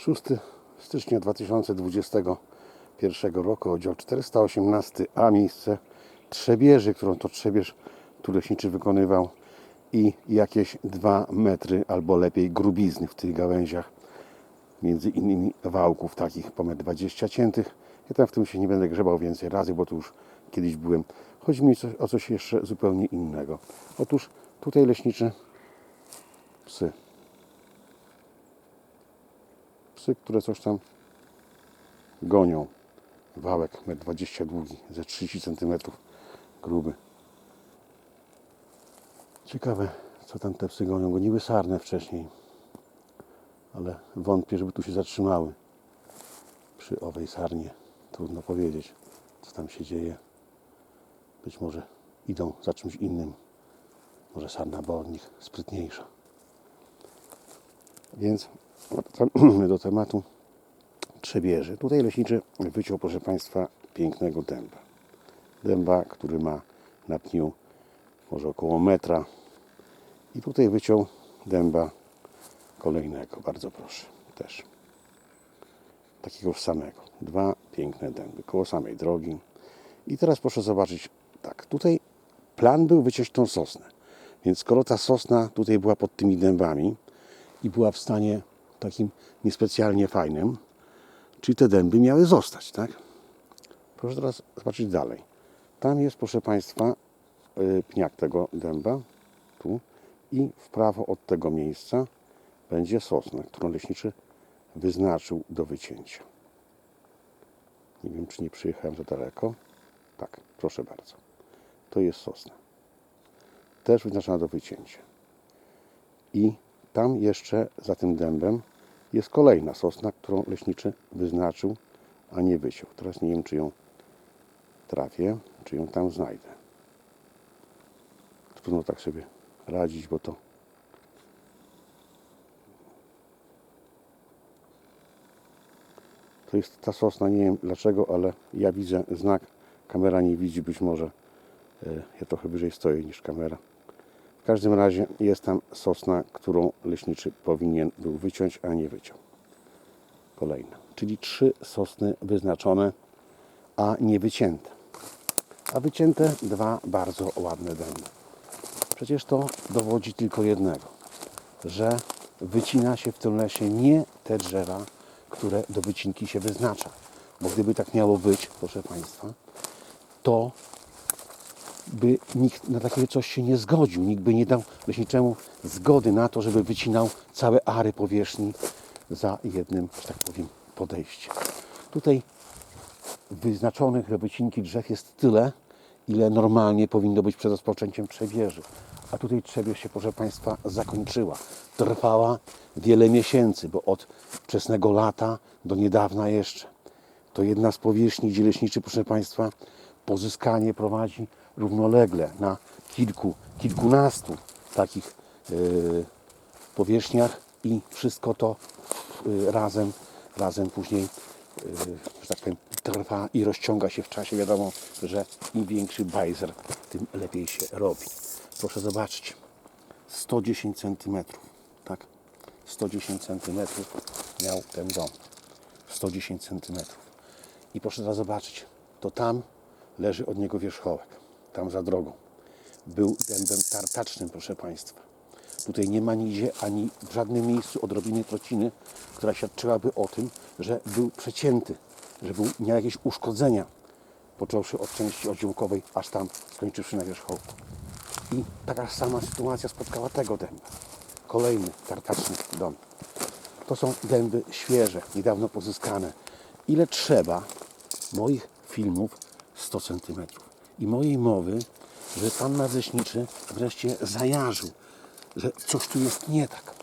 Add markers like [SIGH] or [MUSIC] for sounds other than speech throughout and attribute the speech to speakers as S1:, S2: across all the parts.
S1: 6 stycznia 2021 roku, oddział 418, a miejsce Trzebieży, którą to Trzebież tu leśniczy wykonywał i jakieś 2 metry albo lepiej grubizny w tych gałęziach, między innymi wałków takich po 1,20 ciętych. Ja tam w tym się nie będę grzebał więcej razy, bo tu już kiedyś byłem. Chodzi mi o coś jeszcze zupełnie innego. Otóż tutaj leśniczy psy. Psy, które coś tam gonią. Wałek 1,20 m długi, ze 30 cm gruby. Ciekawe, co tam te psy gonią. Goniły sarnę wcześniej, ale wątpię, żeby tu się zatrzymały przy owej sarnie. Trudno powiedzieć, co tam się dzieje. Być może idą za czymś innym. Może sarna była od nich sprytniejsza. Więc [CLEARS THROAT] do tematu trzebieży. Tutaj leśniczy wyciął, proszę Państwa, pięknego dęba. Dęba, który ma na pniu może około metra. I tutaj wyciął dęba kolejnego. Bardzo proszę. Też. Takiego samego. Dwa piękne dęby koło samej drogi. I teraz proszę zobaczyć. Tak, tutaj plan był wyciąć tą sosnę. Więc skoro ta sosna tutaj była pod tymi dębami i była w stanie takim niespecjalnie fajnym, czyli te dęby miały zostać, tak? Proszę teraz zobaczyć dalej. Tam jest, proszę Państwa, y, pniak tego dęba, tu, i w prawo od tego miejsca będzie sosna, którą leśniczy wyznaczył do wycięcia. Nie wiem, czy nie przyjechałem za daleko. Tak, proszę bardzo. To jest sosna. Też wyznaczona do wycięcia. I tam jeszcze za tym dębem jest kolejna sosna, którą leśniczy wyznaczył, a nie wyciął. Teraz nie wiem, czy ją trafię, czy ją tam znajdę. Trudno tak sobie radzić, bo to to jest ta sosna, nie wiem dlaczego, ale ja widzę znak, kamera nie widzi, być może e, ja trochę wyżej stoję niż kamera. Każdym razie jest tam sosna, którą leśniczy powinien był wyciąć, a nie wyciął. Kolejna. Czyli trzy sosny wyznaczone, a nie wycięte. A wycięte dwa bardzo ładne dęby. Przecież to dowodzi tylko jednego, że wycina się w tym lesie nie te drzewa, które do wycinki się wyznacza. Bo gdyby tak miało być, proszę Państwa, to by nikt na takie coś się nie zgodził. Nikt by nie dał leśniczemu zgody na to, żeby wycinał całe ary powierzchni za jednym, że tak powiem, podejściem. Tutaj wyznaczonych do wycinki drzew jest tyle, ile normalnie powinno być przed rozpoczęciem trzebieży. A tutaj trzebież się, proszę Państwa, zakończyła. Trwała wiele miesięcy, bo od wczesnego lata do niedawna jeszcze. To jedna z powierzchni, gdzie leśniczy, proszę Państwa, pozyskanie prowadzi równolegle na kilku, kilkunastu takich yy, powierzchniach i wszystko to yy, razem, razem później, yy, że tak powiem, trwa i rozciąga się w czasie. Wiadomo, że im większy bajzer, tym lepiej się robi. Proszę zobaczyć, 110 cm, tak? 110 cm miał ten dom. 110 cm. I proszę zobaczyć, to tam leży od niego wierzchołek, tam za drogą. Był dębem tartacznym, proszę Państwa. Tutaj nie ma nigdzie ani w żadnym miejscu odrobiny trociny, która świadczyłaby o tym, że był przecięty, że był, miał jakieś uszkodzenia, począwszy od części oddziałkowej, aż tam skończywszy na wierzchołku. I taka sama sytuacja spotkała tego dęba. Kolejny tartaczny dom. To są dęby świeże, niedawno pozyskane. Ile trzeba moich filmów 100 cm i mojej mowy, że pan nadleśniczy wreszcie zajarzył, że coś tu jest nie tak.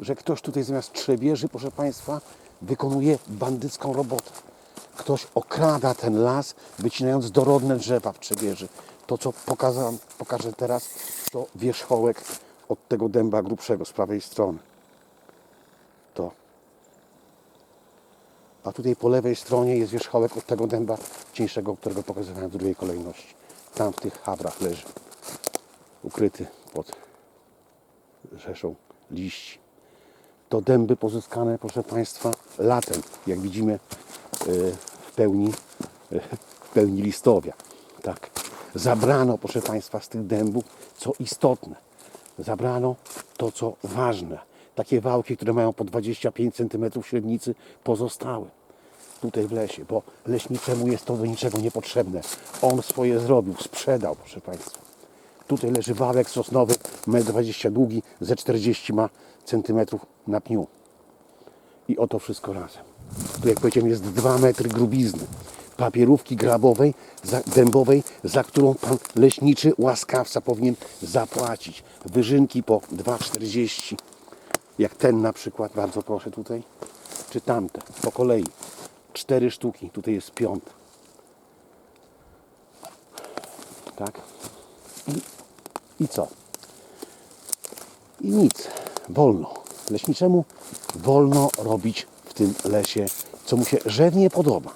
S1: Że ktoś tutaj zamiast trzebieży, proszę Państwa, wykonuje bandycką robotę. Ktoś okrada ten las, wycinając dorodne drzewa w trzebieży. To, co pokażę teraz, to wierzchołek od tego dęba grubszego z prawej strony. A tutaj po lewej stronie jest wierzchołek od tego dęba cieńszego, którego pokazywałem w drugiej kolejności. Tam w tych habrach leży. Ukryty pod rzeszą liści. to dęby pozyskane, proszę Państwa, latem, jak widzimy y, w pełni, y, w pełni listowia. Tak. Zabrano, proszę Państwa, z tych dębów, co istotne. Zabrano to, co ważne. Takie wałki, które mają po 25 cm średnicy, pozostały tutaj w lesie, bo leśniczemu jest to do niczego niepotrzebne. On swoje zrobił, sprzedał, proszę Państwa. Tutaj leży wałek sosnowy, 1,20 m długi, ze 40 ma centymetrów na pniu. I oto wszystko razem. Tu jak powiedziałem jest 2 metry grubizny. Papierówki grabowej, dębowej, za którą pan leśniczy łaskawca powinien zapłacić. Wyżynki po 2,40. Jak ten na przykład, bardzo proszę tutaj. Czy tamte, po kolei. Cztery sztuki, tutaj jest piąta. Tak. I co? I nic. Wolno. Leśniczemu wolno robić w tym lesie, co mu się żywnie podoba.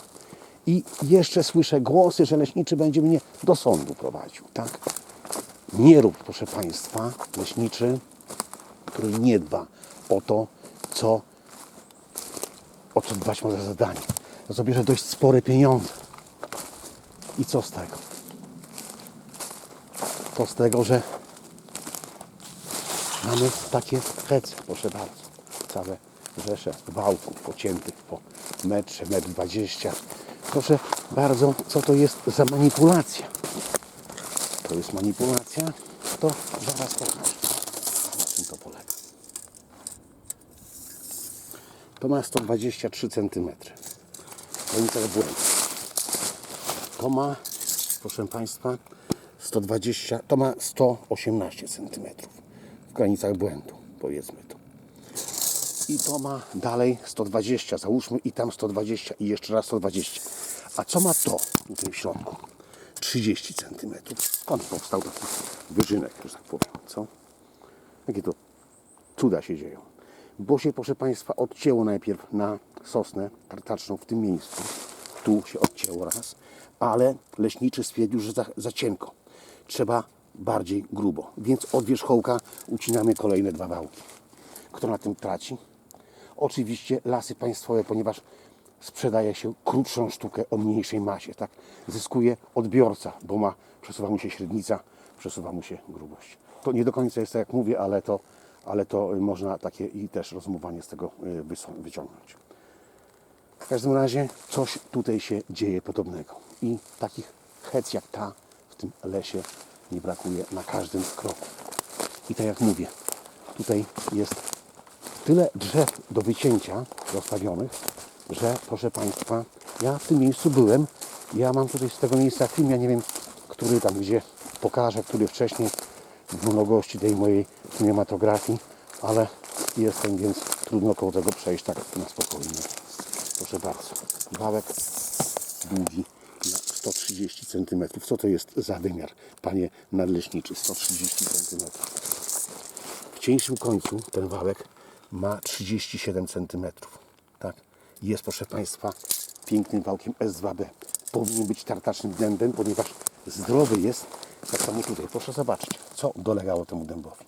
S1: I jeszcze słyszę głosy, że leśniczy będzie mnie do sądu prowadził. Tak? Nie rób, proszę Państwa, leśniczy, który nie dba o to, co, o co dbać ma za zadanie. Zabierze dość spore pieniądze. I co z tego? To z tego, że mamy takie hece, proszę bardzo. Całe rzesze wałków pociętych po metrze, metr dwadzieścia. Proszę bardzo, co to jest za manipulacja? To jest manipulacja, to zaraz pokażę. Na czym to polega. To ma 123 cm. Granica błędu. To ma, proszę Państwa, 120, to ma 118 cm w granicach błędu, powiedzmy to. I to ma dalej 120, załóżmy i tam 120 i jeszcze raz 120. A co ma to tutaj w środku? 30 cm. Skąd powstał taki wyżynek, że tak powiem, co? Jakie to cuda się dzieją. Bo się, proszę Państwa, odcięło najpierw na sosnę tartaczną w tym miejscu. Tu się odcięło raz, ale leśniczy stwierdził, że za, za cienko. Trzeba bardziej grubo. Więc od wierzchołka ucinamy kolejne dwa wałki. Kto na tym traci? Oczywiście lasy państwowe, ponieważ sprzedaje się krótszą sztukę o mniejszej masie. Tak? Zyskuje odbiorca, bo ma, przesuwa mu się średnica, przesuwa mu się grubość. To nie do końca jest tak, jak mówię, ale to, ale to można takie i też rozumowanie z tego y, wyciągnąć. W każdym razie coś tutaj się dzieje podobnego. I takich hec jak ta w tym lesie nie brakuje na każdym kroku. I tak jak mówię, tutaj jest tyle drzew do wycięcia rozstawionych, że proszę Państwa, ja w tym miejscu byłem. Ja mam tutaj z tego miejsca film, ja nie wiem, który tam gdzie pokażę, który wcześniej w mnogości tej mojej kinematografii, ale jestem, więc trudno koło tego przejść tak na spokojnie. Proszę bardzo, wałek długi na 130 cm. Co to jest za wymiar, panie nadleśniczy? 130 cm. W cieńszym końcu ten wałek ma 37 cm. Tak? Jest, proszę Państwa, pięknym wałkiem S2B. Powinien być tartacznym dębem, ponieważ zdrowy jest. Tak samo tutaj. Proszę zobaczyć, co dolegało temu dębowi.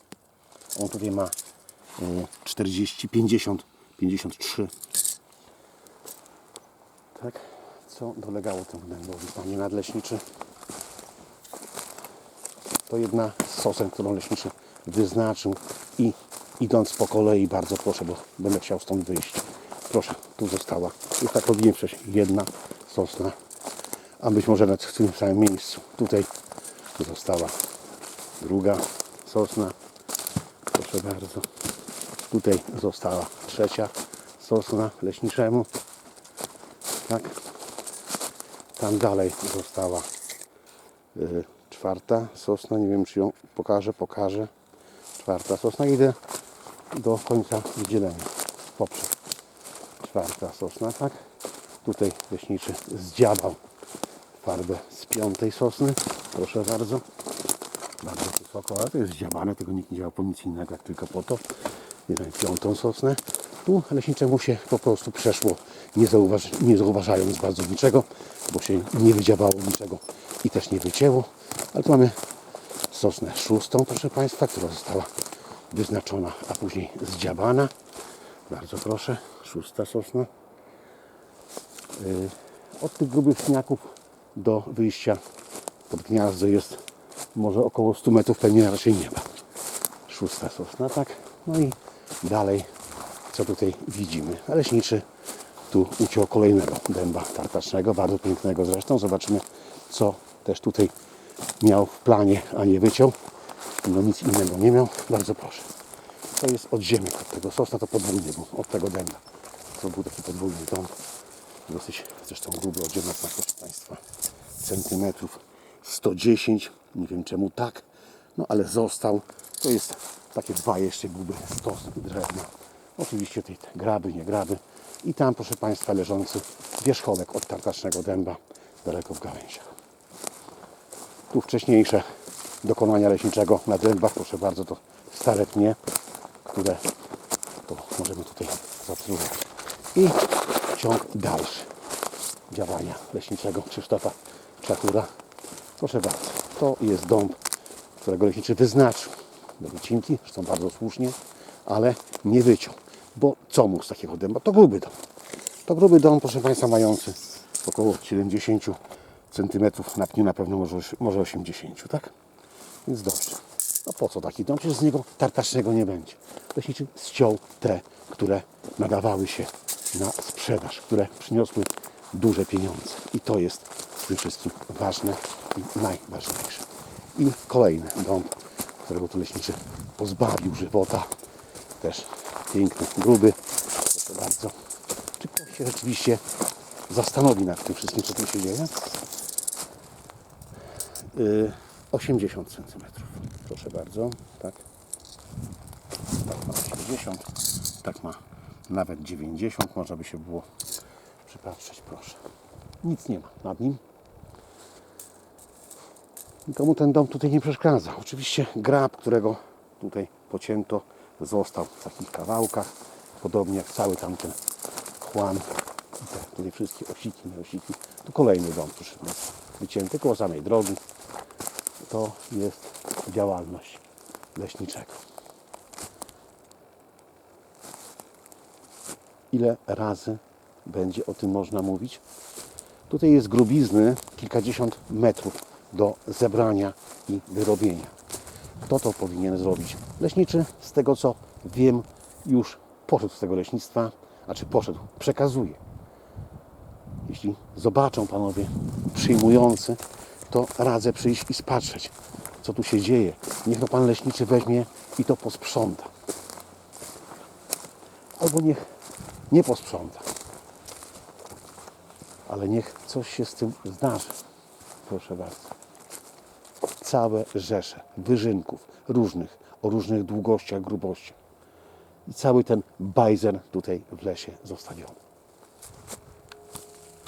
S1: On tutaj ma y, 40, 50, 53. Tak? Co dolegało temu dębowi, panie nadleśniczy? To jedna z sosen, którą leśniczy wyznaczył i idąc po kolei, bardzo proszę, bo będę chciał stąd wyjść. Proszę, tu została. Już tak powinien przejść jedna sosna, a być może nawet w tym samym miejscu. Tutaj została druga sosna. Proszę bardzo. Tutaj została trzecia sosna leśniczemu. Tak. Tam dalej została y, czwarta sosna. Nie wiem, czy ją pokażę, pokażę. Czwarta sosna. Idę do końca wydzielenia. Poprzez czwarta sosna, tak? Tutaj leśniczy zdziabał farbę z piątej sosny. Proszę bardzo. Bardzo wysoko, ale to jest zdziabane, tego nikt nie działał po nic innego, jak tylko po to. Jeden piątą sosnę. Tu leśniczemu się po prostu przeszło, nie, zauważ, nie zauważając bardzo niczego, bo się nie wydziabało niczego i też nie wycięło. Ale tu mamy sosnę szóstą, proszę Państwa, która została wyznaczona, a później zdziabana. Bardzo proszę, szósta sosna. Yy, Od tych grubych śniaków do wyjścia pod gniazdo jest może około 100 metrów, pewnie raczej nie ma. Szósta sosna, tak? No i dalej, co tutaj widzimy? Leśniczy tu uciął kolejnego dęba tartacznego, bardzo pięknego zresztą. Zobaczymy, co też tutaj miał w planie, a nie wyciął. No nic innego nie miał. Bardzo proszę. To jest odziemek od tego sosna, to podwójny był, od tego dęba. To był taki podwójny dom. Dosyć zresztą gruby odziemek ma, proszę Państwa, centymetrów 110. Nie wiem czemu tak, no ale został. To jest takie dwa jeszcze grube stosy drewna. Oczywiście tutaj te graby, nie graby. I tam, proszę Państwa, leżący wierzchołek od tartacznego dęba daleko w gałęziach. Tu wcześniejsze dokonania leśniczego na dębach, proszę bardzo, to stare pnie, które to możemy tutaj zaobserwować. I ciąg dalszy działania leśniczego Krzysztofa Czachura. Proszę bardzo, to jest dąb, którego leśniczy wyznaczył do wycinki, zresztą bardzo słusznie, ale nie wyciął. Bo co mu z takiego dęba? To gruby dom. To gruby dom, proszę Państwa, mający około 70 cm na pniu, na pewno może, może 80, tak? Więc dobrze. No po co taki dom? Przecież z niego tartacznego nie będzie. Leśniczy ściął te, które nadawały się na sprzedaż, które przyniosły duże pieniądze. I to jest w tym wszystkim ważne i najważniejsze. I kolejny dom, którego tu leśniczy pozbawił żywota. Też piękny, gruby. Proszę bardzo. Czy ktoś się rzeczywiście zastanowi nad tym wszystkim, co tu się dzieje? Yy, 80 cm. Proszę bardzo. Tak. Tak ma 80. Tak ma nawet 90. Można by się było przypatrzeć. Proszę. Nic nie ma nad nim. Nikomu ten dom tutaj nie przeszkadza. Oczywiście grab, którego tutaj pocięto, został w takich kawałkach. Podobnie jak cały tamten chłam. I te tutaj wszystkie osiki, nieosiki. Tu kolejny dom, proszę Państwa. Wycięty koło samej drogi. To jest działalność leśniczego. Ile razy będzie o tym można mówić? Tutaj jest grubizny kilkadziesiąt metrów do zebrania i wyrobienia. Kto to powinien zrobić? Leśniczy, z tego co wiem, już poszedł z tego leśnictwa, a czy poszedł, przekazuje. Jeśli zobaczą panowie przyjmujący, to radzę przyjść i spatrzeć, co tu się dzieje. Niech no pan leśniczy weźmie i to posprząta. Albo niech nie posprząta. Ale niech coś się z tym zdarzy. Proszę bardzo. Całe rzesze wyżynków różnych, o różnych długościach, grubościach. I cały ten bajzer tutaj w lesie zostawiony.